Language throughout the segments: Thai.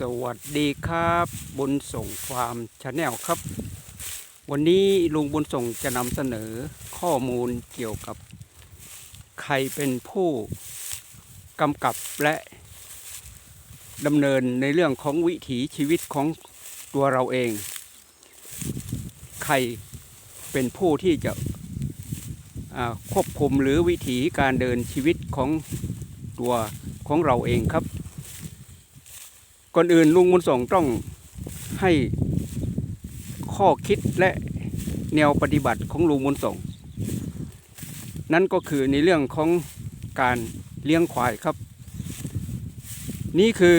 สวัสดีครับบุญส่งฟาร์มชาแนลครับ วันนี้ลุงบุญส่งจะนำเสนอข้อมูลเกี่ยวกับ ใครเป็นผู้กำกับและดำเนินในเรื่องของวิถีชีวิตของตัวเราเอง ใครเป็นผู้ที่จะควบคุมหรือวิถีการเดินชีวิตของตัวของเราเองครับ ก่อนอื่นลุงบุญส่งต้องให้ข้อคิดและแนวปฏิบัติของลุงบุญส่ง นั่นก็คือในเรื่องของการเลี้ยงควายครับ นี่คือ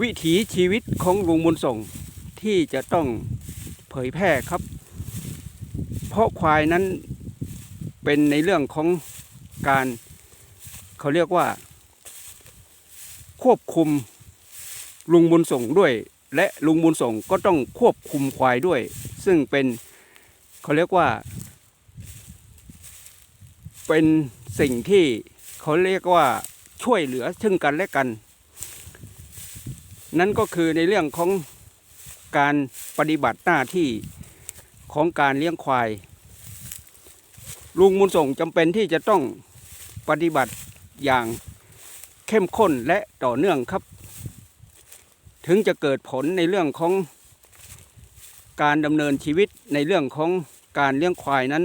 วิถีชีวิตของลุงบุญส่งที่จะต้องเผยแพร่ครับ เพราะควายนั้นเป็นในเรื่องของการเขาเรียกว่า ควบคุมลุงบุญส่งด้วย และลุงบุญส่งก็ต้องควบคุมควายด้วย ซึ่งเป็นเขาเรียกว่า เป็นสิ่งที่เขาเรียกว่าช่วยเหลือซึ่งกันและกัน นั่นก็คือในเรื่องของการปฏิบัติหน้าที่ของการเลี้ยงควาย ลุงบุญส่งจำเป็นที่จะต้องปฏิบัติอย่าง เข้มข้นและต่อเนื่องครับ ถึงจะเกิดผลในเรื่องของการดำเนินชีวิตในเรื่องของการเลี้ยงควายนั้น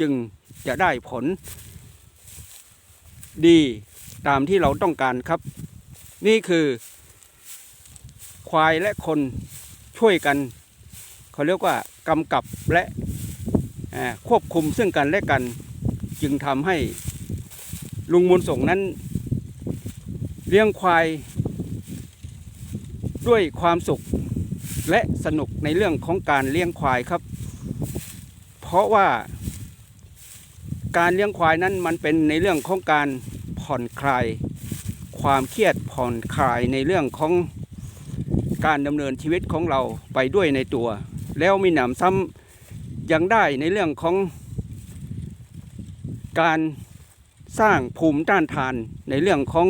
จึงจะได้ผล ดีตามที่เราต้องการครับ นี่คือ ควายและคนช่วยกัน เขาเรียกว่ากำกับและควบคุมซึ่งกันและกัน จึงทำให้ลุงมูลส่งนั้น เลี้ยงควายด้วยความสุขและสนุกในเรื่องของการเลี้ยงควายครับ เพราะว่า การเลี้ยงควายนั้นมันเป็นในเรื่องของการผ่อนคลาย ความเครียดผ่อนคลายในเรื่องของการดำเนินชีวิตของเราไปด้วยในตัว แล้วมีหนำซ้ำยังได้ในเรื่องของ การสร้างภูมิต้านทานในเรื่องของ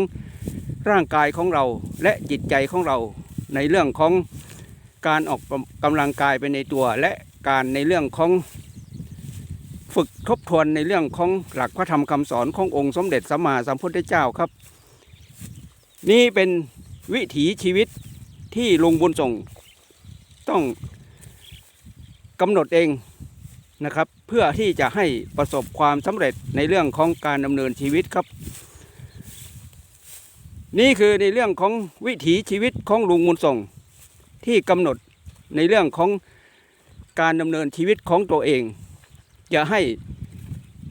ร่างกายของเราและจิตใจของเราในเรื่องของการออกกำลังกายไปในตัว และการในเรื่องของฝึกทบทวนในเรื่องของหลักพระธรรมคำสอนขององค์สมเด็จสัมมาสัมพุทธเจ้าครับ นี่เป็นวิถีชีวิตที่ลุงบุญส่งต้องกำหนดเองนะครับ เพื่อที่จะให้ประสบความสำเร็จในเรื่องของการดำเนินชีวิตครับ นี่คือในเรื่องของวิถีชีวิตของลุงมุนส่ง ที่กำหนดในเรื่องของการดำเนินชีวิตของตัวเอง จะให้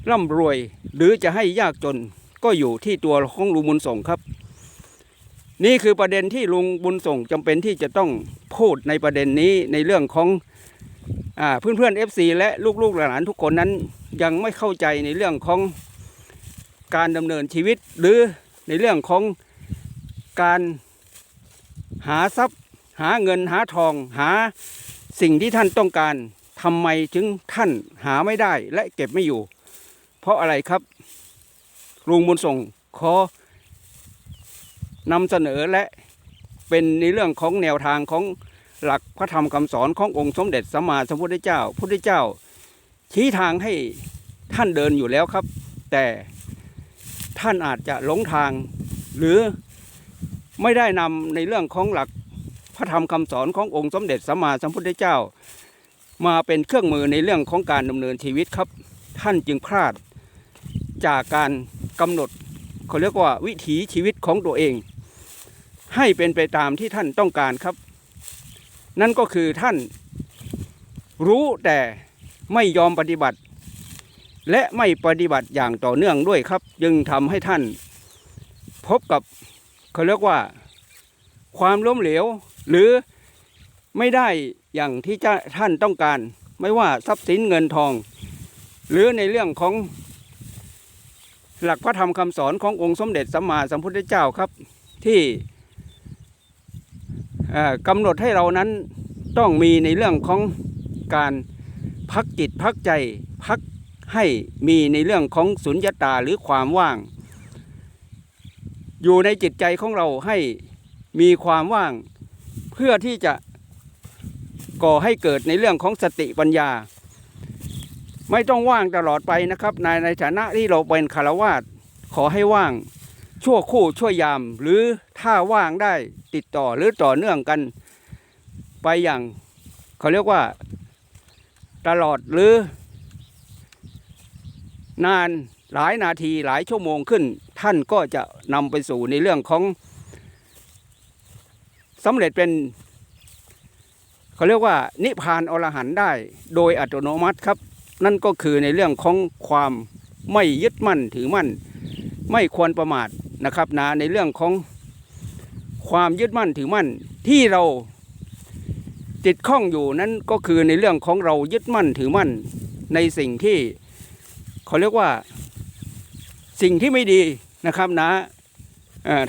ร่ำรวยหรือจะให้ยากจนก็อยู่ที่ตัวของลุงบุญส่งครับ นี่คือประเด็นที่ลุงบุญส่งจำเป็นที่จะต้องพูดในประเด็นนี้ในเรื่องของอเพื่อนเพื่อนเอฟซีและลูกๆหลานทุกคนนั้นยังไม่เข้าใจในเรื่องของการดำเนินชีวิตหรือในเรื่องของ การหาทรัพย์ หาเงินหาทอง หาสิ่งที่ท่านต้องการทำไมถึงท่านหาไม่ได้และเก็บไม่อยู่ เพราะอะไรครับลุงบุญส่งขอนำเสนอและเป็นในเรื่องของแนวทางของหลักพระธรรมคำสอนขององค์สมเด็จสัมมาสัมพุทธเจ้า พุทธเจ้า ชี้ทางให้ท่านเดินอยู่แล้วครับ แต่ท่านอาจจะหลงทางหรือ ไม่ได้นำในเรื่องของหลักพระธรรมคำสอนขององค์สมเด็จสัมมาสัมพุทธเจ้า มาเป็นเครื่องมือในเรื่องของการดำเนินชีวิตครับ ท่านจึงพลาดจากการกำหนดเขาเรียกว่าวิถีชีวิตของตัวเอง ให้เป็นไปตามที่ท่านต้องการครับ นั่นก็คือท่านรู้แต่ไม่ยอมปฏิบัติ และไม่ปฏิบัติอย่างต่อเนื่องด้วยครับ จึงทำให้ท่านพบกับ เขาเรียกว่าความล้มเหลว หรือไม่ได้อย่างที่จะท่านต้องการ ไม่ว่าทรัพย์สินเงินทอง หรือในเรื่องของหลักพระธรรมคำสอนขององค์สมเด็จสัมมาสัมพุทธเจ้าครับ ที่กำหนดให้เรานั้นต้องมีในเรื่องของการพักจิตพักใจพักให้มีในเรื่องของสุญญตาหรือความว่าง อยู่ในจิตใจของเราให้มีความว่างเพื่อที่จะก่อให้เกิดในเรื่องของสติปัญญา ไม่ต้องว่างตลอดไปนะครับในในฐานะที่เราเป็นคารวาสขอให้ว่างชั่วคู่ชั่วยาม หรือถ้าว่างได้ติดต่อหรือต่อเนื่องกันไปอย่างเขาเรียกว่าตลอดหรือนาน หลายนาทีหลายชั่วโมงขึ้น ท่านก็จะนำไปสู่ในเรื่องของสำเร็จเป็นเขาเรียกว่า นิพพานอรหันต์ได้โดยอัตโนมัติครับ นั่นก็คือในเรื่องของความไม่ยึดมั่นถือมั่น ไม่ควรประมาทนะครับนะในเรื่องของความยึดมั่นถือมั่นที่เราติดข้องอยู่นั้นก็คือในเรื่องของเรายึดมั่นถือมั่นในสิ่งที่เขาเรียกว่า สิ่งที่ไม่ดีนะครับนะ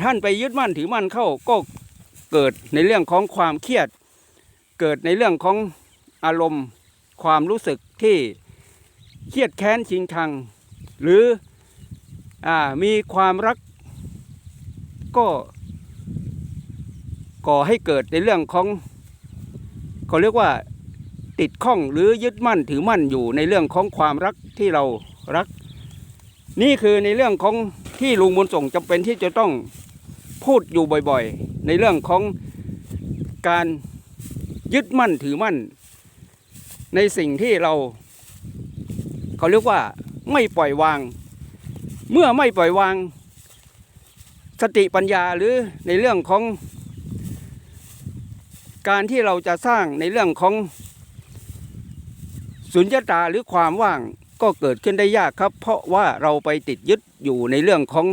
ท่านไปยึดมั่นถือมั่นเข้าก็เกิดในเรื่องของความเครียด เกิดในเรื่องของอารมณ์ ความรู้สึกที่เครียดแค้นชิงชัง หรืออมีความรักก็ก่อให้เกิดในเรื่องของเขาเรียกว่าติดข้องหรือยึดมั่นถือมั่นอยู่ในเรื่องของความรักที่เรารัก นี่คือในเรื่องของที่ลุงบุญส่งจำเป็นที่จะต้องพูดอยู่บ่อยๆ ในเรื่องของการยึดมั่นถือมั่น ในสิ่งที่เราเขาเรียกว่าไม่ปล่อยวาง เมื่อไม่ปล่อยวาง สติปัญญาหรือในเรื่องของ การที่เราจะสร้างในเรื่องของสุญญตาหรือความว่าง ก็เกิดขึ้นได้ยากครับ เพราะว่าเราไปติดยึดอยู่ในเรื่องของ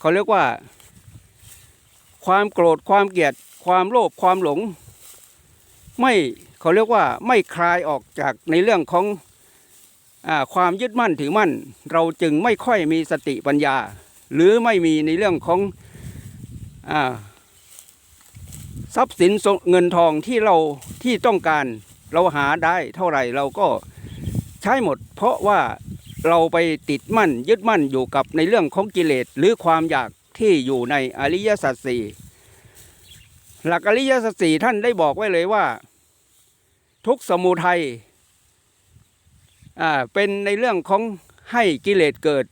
เขาเรียกว่า ความโกรธความเกลียด ความโลภความหลง ไม่เขาเรียกว่าไม่คลายออกจากในเรื่องของอความยึดมั่นถือมั่น เราจึงไม่ค่อยมีสติปัญญา หรือไม่มีในเรื่องของอทรัพย์สินเงินทองที่เราที่ต้องการเราหาได้เท่าไหร่เราก็ ใช้หมด เพราะว่าเราไปติดมั่นยึดมั่นอยู่กับในเรื่องของกิเลสหรือความอยากที่อยู่ในอริยสัจสี่หลักอริยสัจสี่ท่านได้บอกไว้เลยว่า ทุกสมุทัยอ่าเป็นในเรื่องของให้กิเลสเกิด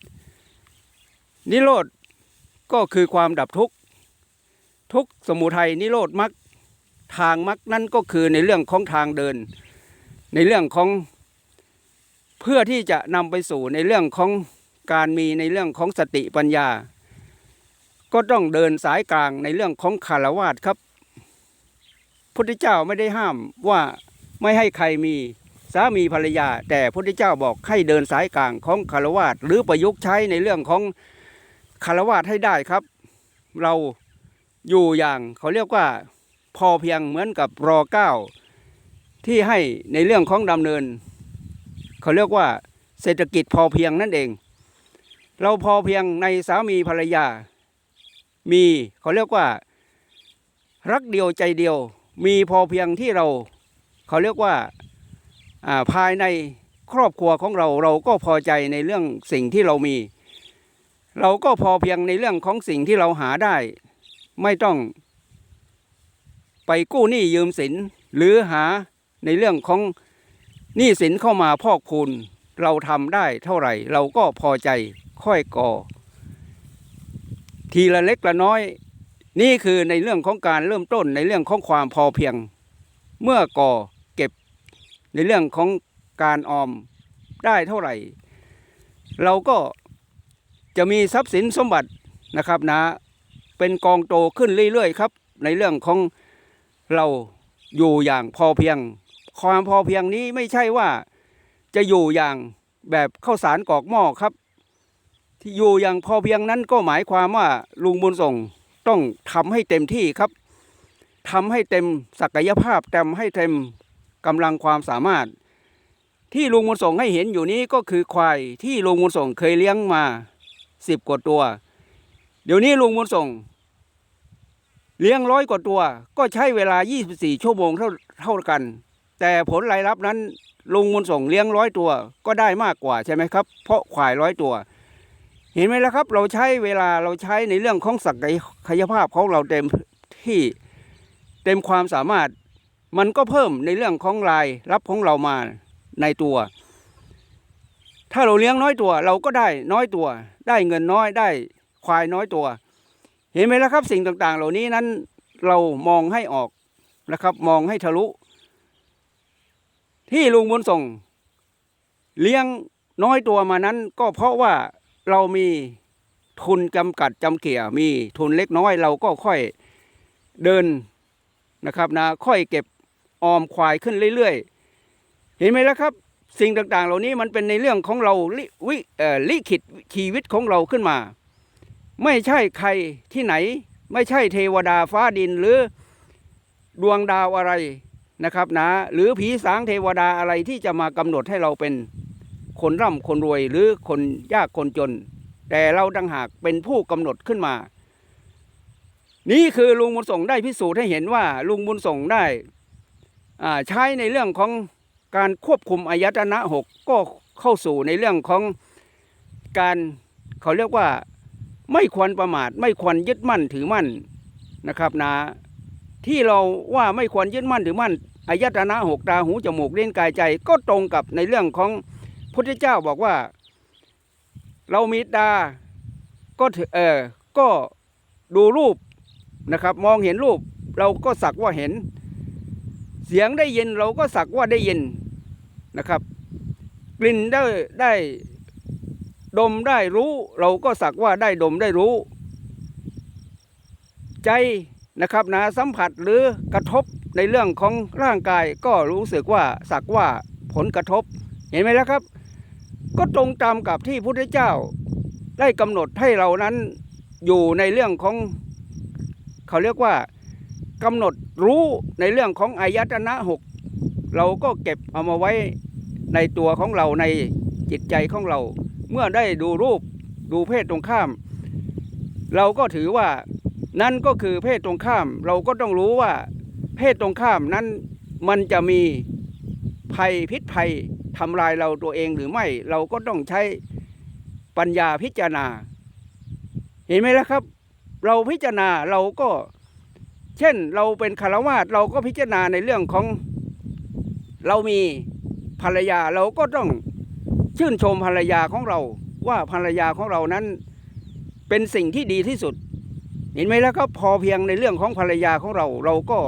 นิโรธก็คือความดับทุกข์ทุกสมุทัยนิโรธมรรคทางมรรคนั่นก็คือในเรื่องของทางเดิน ในเรื่องของ เพื่อที่จะนำไปสู่ในเรื่องของการมีในเรื่องของสติปัญญา ก็ต้องเดินสายกลางในเรื่องของคารวาสครับ พุทธเจ้าไม่ได้ห้ามว่าไม่ให้ใครมีสามีภรรยา แต่พุทธเจ้าบอกให้เดินสายกลางของคารวาสหรือประยุกต์ใช้ในเรื่องของคารวาสให้ได้ครับ เราอยู่อย่างเขาเรียกว่าพอเพียงเหมือนกับรอเก้าที่ให้ในเรื่องของดำเนิน เขาเรียกว่าเศรษฐกิจพอเพียงนั่นเอง เราพอเพียงในสามีภรรยา มีเขาเรียกว่า รักเดียวใจเดียว มีพอเพียงที่เรา เขาเรียกว่าาภายในครอบครัวของเราเราก็พอใจในเรื่องสิ่งที่เรามี เราก็พอเพียงในเรื่องของสิ่งที่เราหาได้ ไม่ต้อง ไปกู้หนี้ยืมสินหรือหาในเรื่องของ นี้สินเข้ามาพอกพูนเราทำได้เท่าไหร่ เราก็พอใจค่อยก่อ ทีละเล็กละน้อย นี่คือในเรื่องของการเริ่มต้นในเรื่องของความพอเพียง เมื่อก่อเก็บในเรื่องของการออมได้เท่าไหร่ เราก็จะมีทรัพย์สินสมบัตินะครับนะ เป็นกองโตขึ้นเรื่อยๆครับ ในเรื่องของเราอยู่อย่างพอเพียง ความพอเพียงนี้ไม่ใช่ว่าจะอยู่อย่างแบบข้าวสารกอกหม้อครับ ที่อยู่อย่างพอเพียงนั้นก็หมายความว่าลุงบุญส่งต้องทำให้เต็มที่ครับทำให้เต็มศักยภาพเต็มให้เต็มกำลังความสามารถ ที่ลุงบุญส่งให้เห็นอยู่นี้ก็คือควายที่ลุงบุญส่งเคยเลี้ยงมาสิบกว่าตัว เดี๋ยวนี้ลุงบุญส่ง เลี้ยงร้อยกว่าตัว ก็ใช้เวลา 24 ชั่วโมงเท่าเท่ากัน แต่ผลรายรับนั้นลุงบุญส่งเลี้ยงร้อยตัว ก็ได้มากกว่าใช่ไหมครับ เพราะควายร้อยตัว เห็นไหมล่ะครับ เราใช้เวลาเราใช้ในเรื่องของศักยภาพของเราเต็มที่เต็มความสามารถ มันก็เพิ่มในเรื่องของรายรับของเรามาในตัว ถ้าเราเลี้ยงน้อยตัว เราก็ได้น้อยตัว ได้เงินน้อยได้ควายน้อยตัว เห็นไหมล่ะครับ สิ่งต่างๆ เหล่านี้นั้นเรามองให้ออกนะครับ มองให้ทะลุ ที่ลุงบุญส่ง เลี้ยงน้อยตัวมานั้น ก็เพราะว่าเรามีทุนจำกัดจำเกี่ยมีทุนเล็กน้อยเราก็ค่อยเดินนะครับนะค่อยเก็บออมควายขึ้นเรื่อยๆ เห็นไหมล่ะครับ สิ่งต่างๆ เหล่านี้มันเป็นในเรื่องของเราลิวิลิขิตชีวิตของเราขึ้นมา ไม่ใช่ใครที่ไหน ไม่ใช่เทวดาฟ้าดินหรือดวงดาวอะไร นะครับนะหรือผีสางเทวดาอะไรที่จะมากำหนดให้เราเป็นคนร่ำคนรวยหรือคนยากคนจน แต่เราดังหากเป็นผู้กำหนดขึ้นมา นี่คือลุงบุญส่งได้พิสูจน์ให้เห็นว่าลุงบุญส่งได้ใช้ในเรื่องของการควบคุมอายตนะหกก็เข้าสู่ในเรื่องของการเขาเรียกว่าไม่ควรประมาทไม่ควรยึดมั่นถือมั่นนะครับนะที่เราว่าไม่ควรยึดมั่นถือมั่น อายตนะหกตาหูจมูกเล่นกายใจ ก็ตรงกับในเรื่องของพุทธเจ้าบอกว่า เรามีตาก็เออก็ดูรูปนะครับมองเห็นรูปเราก็สักว่าเห็น เสียงได้ยินเราก็สักว่าได้ยินนะครับ กลิ่นได้ได้ดมได้รู้ เราก็สักว่าได้ดมได้รู้ ใจนะครับนะสัมผัสหรือกระทบ ในเรื่องของร่างกายก็รู้สึกว่าสักว่าผลกระทบ เห็นไหมแล้วครับ ก็ตรงตามกับที่พุทธเจ้า ได้กำหนดให้เรานั้นอยู่ในเรื่องของ เขาเรียกว่ากำหนดรู้ในเรื่องของอายตนะหกเราก็เก็บเอามาไว้ในตัวของเราในจิตใจของเรา เมื่อได้ดูรูปดูเพศตรงข้าม เราก็ถือว่านั่นก็คือเพศตรงข้าม เราก็ต้องรู้ว่า ศตรงข้ามนั้นมันจะมีภัยพิษภัยทำลายเราตัวเองหรือไม่ เราก็ต้องใช้ปัญญาพิจารณา เห็นไหมล่ะครับ เราพิจารณาเราก็ เช่นเราเป็นคารวาสเราก็พิจารณาในเรื่องของ เรามีภรรยาเราก็ต้องชื่นชมภรรยาของเรา ว่าภรรยาของเรานั้น เป็นสิ่งที่ดีที่สุด เห็นไหมแล้วก็พอเพียงในเรื่องของภรรยาของเรา เราก็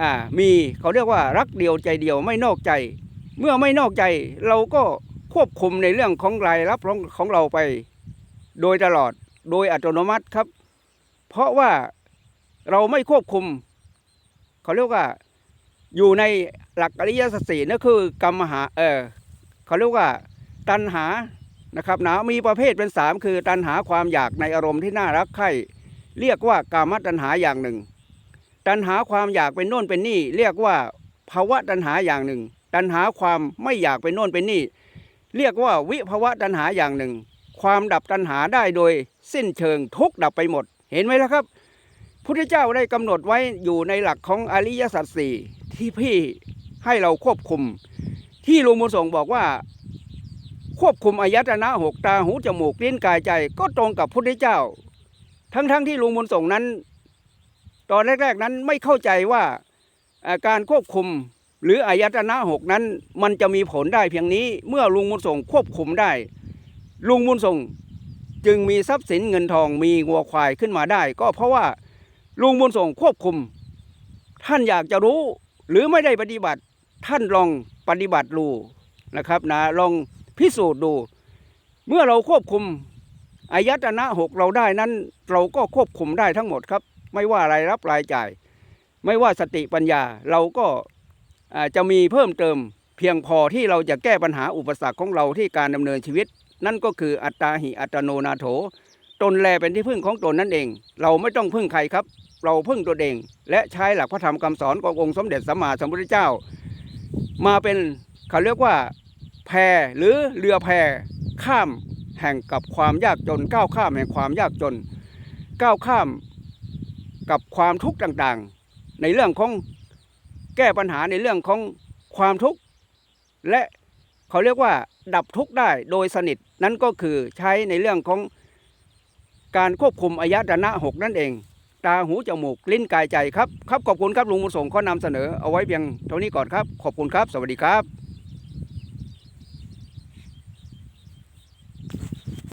อ่ามีเขาเรียกว่ารักเดียวใจเดียวไม่นอกใจ เมื่อไม่นอกใจเราก็ควบคุมในเรื่องของรายรับของของเราไป โดยตลอดโดยอัตโนมัติครับ เพราะว่าเราไม่ควบคุม เขาเรียกว่าอยู่ในหลักอริยสัจสี่นั่นคือกรรมหาเออเขาเรียกว่าตัณหานะครับนะมีประเภทเป็นสามคือตัณหาความอยากในอารมณ์ที่น่ารักใคร่เรียกว่ากามตัณหาอย่างหนึ่ง ตัณหาความอยากเป็นโน่นเป็นนี่ เรียกว่าภาวะตัณหาอย่างหนึ่ง ตัณหาความไม่อยากเป็นโน่นเป็นนี่ เรียกว่าวิภาวะตัณหาอย่างหนึ่ง ความดับตัณหาได้โดยสิ้นเชิงทุกดับไปหมด เห็นไหมล่ะครับ พุทธเจ้าได้กำหนดไว้อยู่ในหลักของอริยสัจสี่ที่พี่ให้เราควบคุม ที่หลุงบุญส่งบอกว่าควบคุมอายตนะหกตาหูจมูกลิ้นกายใจ ก็ตรงกับพุทธเจ้า ทั้งๆทที่ลุงบุญส่งนั้น ตอนแรกๆนั้นไม่เข้าใจว่าการควบคุมหรืออายตนะหกนั้น มันจะมีผลได้เพียงนี้เมื่อลุงบุญส่งควบคุมได้ ลุงบุญส่งจึงมีทรัพย์สินเงินทองมีงัวควายขึ้นมาได้ ก็เพราะว่าลุงบุญส่งควบคุม ท่านอยากจะรู้หรือไม่ได้ปฏิบัติท่านลองปฏิบัติดูนะครับนะลองพิสูจน์ดู เมื่อเราควบคุมอายตนะหกเราได้นั้น เราก็ควบคุมได้ทั้งหมดครับ ไม่ว่ารายรับรายจ่าย ไม่ว่าสติปัญญาเราก็จะมีเพิ่มเติมเพียงพอที่เราจะแก้ปัญหาอุปสรรคของเราที่การดำเนินชีวิต นั่นก็คืออัตตาหิอัตโนนาโถ ตนแลเป็นที่พึ่งของตนนั่นเอง เราไม่ต้องพึ่งใครครับ เราพึ่งตัวเอง และใช้หลักพระธรรมคำสอนขององค์สมเด็จสัมมาสัมพุทธเจ้า มาเป็นเขาเรียกว่าแพหรือเรือแพข้ามแห่งกับความยากจนก้าวข้ามแห่งความยากจนก้าวข้าม กับความทุกข์ต่างๆ ในเรื่องของแก้ปัญหาในเรื่องของความทุกข์และเขาเรียกว่า ดับทุกข์ได้โดยสนิทนั่นก็คือใช้ในเรื่องของการควบคุมอายตนะหกนั่นเอง ตาหูจมูกลิ้นกายใจครับครับขอบคุณครับลุงบุญส่งข้อนำเสนอเอาไว้เพียงเท่านี้ก่อนครับ ขอบคุณครับ สวัสดีครับ